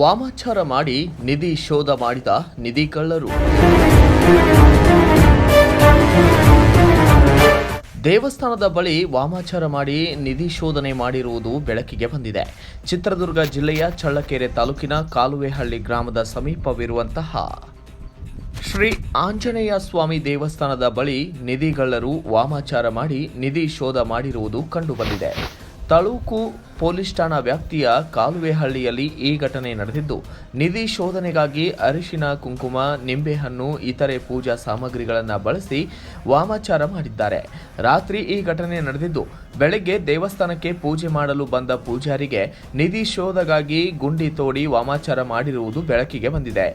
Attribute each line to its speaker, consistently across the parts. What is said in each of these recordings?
Speaker 1: ವಾಮಾಚಾರ ಮಾಡಿ ನಿಧಿ ಶೋಧ ಮಾಡಿದ ನಿಧಿ ಕಳ್ಳರು ದೇವಸ್ಥಾನದ ಬಳಿ ವಾಮಾಚಾರ ಮಾಡಿ ನಿಧಿ ಶೋಧನೆ ಮಾಡಿರುವುದು ಬೆಳಕಿಗೆ ಬಂದಿದೆ. ಚಿತ್ರದುರ್ಗ ಜಿಲ್ಲೆಯ ಚಳ್ಳಕೆರೆ ತಾಲೂಕಿನ ಕಾಲುವೆಹಳ್ಳಿ ಗ್ರಾಮದ ಸಮೀಪವಿರುವಂತಹ ಶ್ರೀ ಆಂಜನೇಯ ಸ್ವಾಮಿ ದೇವಸ್ಥಾನದ ಬಳಿ ನಿಧಿಗಳ್ಳರು ವಾಮಾಚಾರ ಮಾಡಿ ನಿಧಿ ಶೋಧ ಮಾಡಿರುವುದು ಕಂಡುಬಂದಿದೆ. ತಳೂಕು ಪೊಲೀಸ್ ಠಾಣಾ ವ್ಯಾಪ್ತಿಯ ಕಾಲುವೆಹಳ್ಳಿಯಲ್ಲಿ ಈ ಘಟನೆ ನಡೆದಿದ್ದು, ನಿಧಿ ಶೋಧನೆಗಾಗಿ ಅರಿಶಿನ, ಕುಂಕುಮ, ನಿಂಬೆಹಣ್ಣು, ಇತರೆ ಪೂಜಾ ಸಾಮಗ್ರಿಗಳನ್ನು ಬಳಸಿ ವಾಮಾಚಾರ ಮಾಡಿದ್ದಾರೆ. ರಾತ್ರಿ ಈ ಘಟನೆ ನಡೆದಿದ್ದು, ಬೆಳಗ್ಗೆ ದೇವಸ್ಥಾನಕ್ಕೆ ಪೂಜೆ ಮಾಡಲು ಬಂದ ಪೂಜಾರಿಗೆ ನಿಧಿ ಶೋಧಗಾಗಿ ಗುಂಡಿ ತೋಡಿ ವಾಮಾಚಾರ ಮಾಡಿರುವುದು ಬೆಳಕಿಗೆ ಬಂದಿದೆ.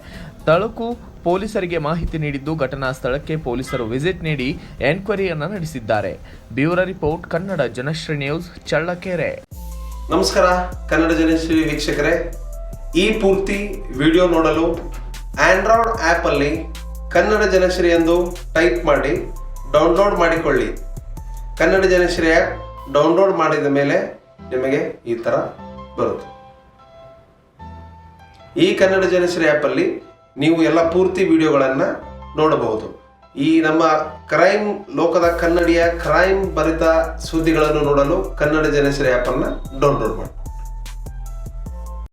Speaker 1: ತಳುಕು ಪೊಲೀಸರಿಗೆ ಮಾಹಿತಿ ನೀಡಿದ್ದು, ಘಟನಾ ಸ್ಥಳಕ್ಕೆ ಪೊಲೀಸರು ವಿಸಿಟ್ ನೀಡಿ ಎನ್ಕ್ವೈರಿಯನ್ನು ನಡೆಸಿದ್ದಾರೆ. Bureau report, Kannada Janashree news, Challakere.
Speaker 2: ನಮಸ್ಕಾರ, ಕನ್ನಡ ಜನಶ್ರೀ ವೀಕ್ಷಕರೇ. ಈ ಪೂರ್ತಿ ವಿಡಿಯೋ ನೋಡಲು ಆಂಡ್ರಾಯ್ಡ್ ಆ್ಯಪಲ್ಲಿ ಕನ್ನಡ ಜನಶ್ರೀ ಎಂದು ಟೈಪ್ ಮಾಡಿ, ಡೌನ್ಲೋಡ್ ಮಾಡಿಕೊಳ್ಳಿ. ಕನ್ನಡ ಜನಶ್ರೀ ಆ್ಯಪ್ ಡೌನ್ಲೋಡ್ ಮಾಡಿದ ಮೇಲೆ ನಿಮಗೆ ಈ ಥರ ಬರುತ್ತೆ. ಈ ಕನ್ನಡ ಜನಶ್ರೀ ಆ್ಯಪಲ್ಲಿ ನೀವು ಎಲ್ಲ ಪೂರ್ತಿ ವಿಡಿಯೋಗಳನ್ನು ನೋಡಬಹುದು. ಈ ನಮ್ಮ ಕ್ರೈಮ್ ಲೋಕದ ಕನ್ನಡಿಯ ಕ್ರೈಮ್ ಭರಿತ ಸುದ್ದಿಗಳನ್ನು ನೋಡಲು ಕನ್ನಡ ಜನಶ್ರೀ ಆ್ಯಪನ್ನು ಡೌನ್ಲೋಡ್ ಮಾಡಿ.